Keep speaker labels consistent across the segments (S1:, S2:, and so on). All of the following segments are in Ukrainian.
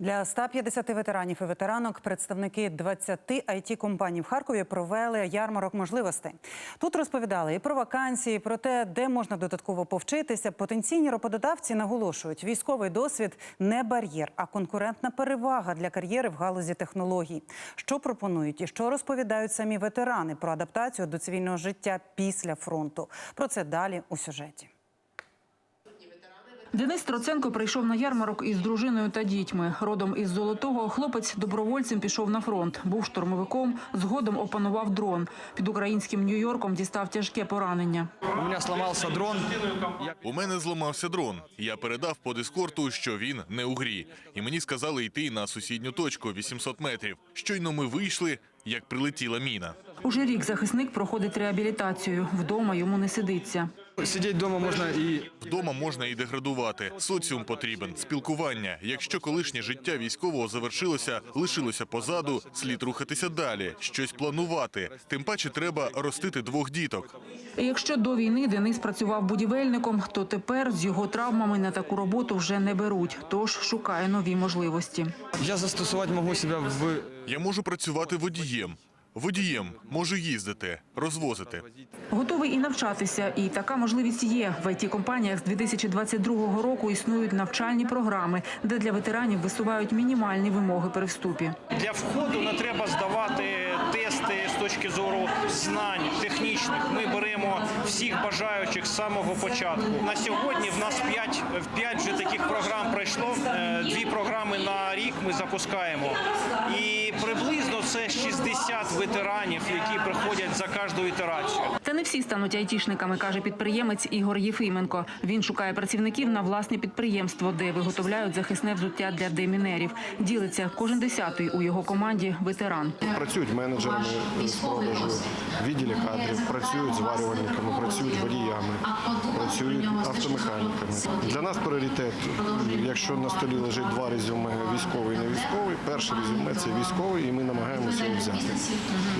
S1: Для 150 ветеранів і ветеранок представники 20 it компаній в Харкові провели ярмарок можливостей. Тут розповідали і про вакансії, і про те, де можна додатково повчитися. Потенційні роботодавці наголошують, військовий досвід не бар'єр, а конкурентна перевага для кар'єри в галузі технологій. Що пропонують і що розповідають самі ветерани про адаптацію до цивільного життя після фронту. Про це далі у сюжеті.
S2: Денис Троценко прийшов на ярмарок із дружиною та дітьми. Родом із Золотого хлопець добровольцем пішов на фронт. Був штурмовиком, згодом опанував дрон. Під українським Нью-Йорком дістав тяжке поранення.
S3: У меня сломался дрон.
S4: У мене зламався дрон. Я передав по дискорту, що він не у грі, і мені сказали йти на сусідню точку 800 метрів. Щойно ми вийшли, як прилетіла міна.
S2: Уже рік захисник проходить реабілітацію. Вдома йому не сидиться.
S3: Сидеть дома можно и
S4: Вдома можна і деградувати. Соціум потрібен, спілкування. Якщо колишнє життя військового завершилося, лишилося позаду, слід рухатися далі, щось планувати. Тим паче треба ростити двох діток.
S2: Якщо до війни Денис працював будівельником, то тепер з його травмами на таку роботу вже не беруть, тож шукає нові можливості.
S3: я застосовать могу себя в...
S4: Я можу працювати водієм. Водієм можу їздити, розвозити.
S2: Готовий і навчатися, і така можливість є. В it компаніях з 2022 року існують навчальні програми, де для ветеранів висувають мінімальні вимоги при вступі.
S5: Для входу не треба здавати тести з точки зору знань технічних. Ми беремо всіх бажаючих з самого початку. На сьогодні в нас 5, 5 вже таких програм пройшло. Е, Дві програми на рік ми запускаємо. І приблизно це 60 ветеранів, які приходять за кожну ітерацію.
S2: Та не всі стануть айтішниками, каже підприємець Ігор Єфименко. Він шукає працівників на власне підприємство, де виготовляють захисне взуття для демінерів. Ділиться кожен десятий у його команді ветеран.
S6: Працюють менеджерами з продажу, відділі кадрів, працюють зварювальниками, працюють водіями, працюють автомеханіками. Для нас пріоритет, якщо на столі лежить два резюме військовий і не військовий, перше резюме це військовий, і ми намагаємося його взяти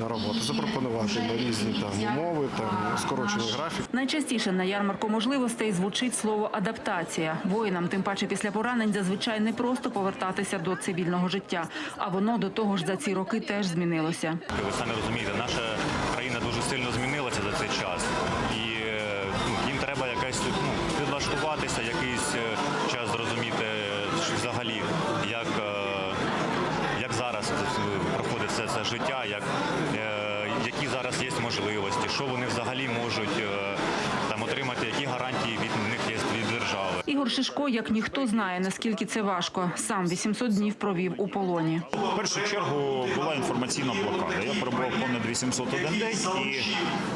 S6: на роботу, запропонувати на різні там умови, там скорочений графік.
S2: Найчастіше на ярмарку можливостей звучить слово адаптація. Воїнам, тим паче після поранень, зазвичай не просто повертатися до цивільного життя, а воно до того ж за ці роки теж змінилося.
S7: Ви самі розумієте, наша країна дуже сильно змінилася за цей час, і е, ну, їм треба якась ну, підлаштуватися, якийсь е, час зрозуміти взагалі, як, е, як зараз е, проходить це життя, як, е, які зараз є можливості, що вони взагалі можуть е, там отримати, які гарантії від них є держави.
S2: Ігор Шишко, як ніхто знає, наскільки це важко. Сам 800 днів провів у полоні.
S8: В першу чергу була інформаційна блокада. Я перебував понад 801 день, і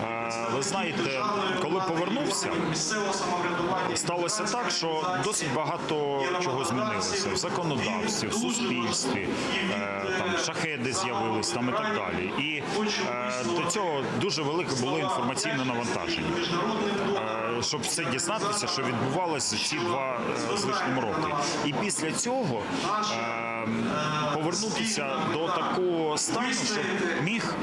S8: е, ви знаєте, коли повернувся, сталося так, що досить багато чого змінилося в законодавстві, в суспільстві, е, там шахеди з'явились там і так далі. І е, до цього дуже велике було інформаційне навантаження. Щоб все дізнатися, що відбувалося ці два е, з лишнім роки. І після цього е, повернутися до такого стану, щоб міг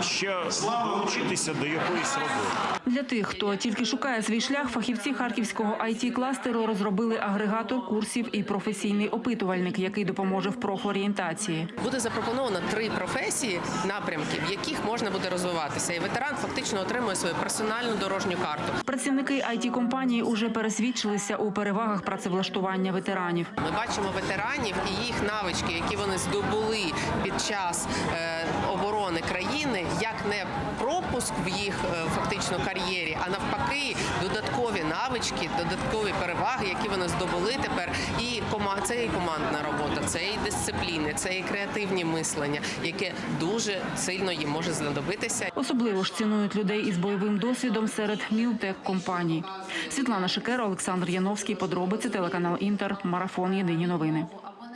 S8: ще долучитися до якоїсь роботи.
S2: Для тих, хто тільки шукає свій шлях, фахівці харківського it кластеру розробили агрегатор курсів і професійний опитувальник, який допоможе в профорієнтації.
S9: Буде запропоновано три професії напрямки, в яких можна буде розвиватися, і ветеран фактично отримує свою персональну дорожню карту.
S2: Працівники it компанії уже пересвідчилися у перевагах працевлаштування ветеранів.
S9: Ми бачимо ветеранів і їх навички, які вони здобули під час е, оборони країни, як не пропуск в їх е, фактично кар'єрі, а навпаки, додаткові навички, додаткові переваги, які вони здобули тепер. І це і командна робота, це і дисципліни, це і креативні мислення, яке дуже сильно їм може знадобитися.
S2: Особливо ж цінують людей із бойовим досвідом серед мілтек компаній. Світлана Шикера, Олександр Яновський. Подробиці телеканал Інтер. Марафон. Єдині новини.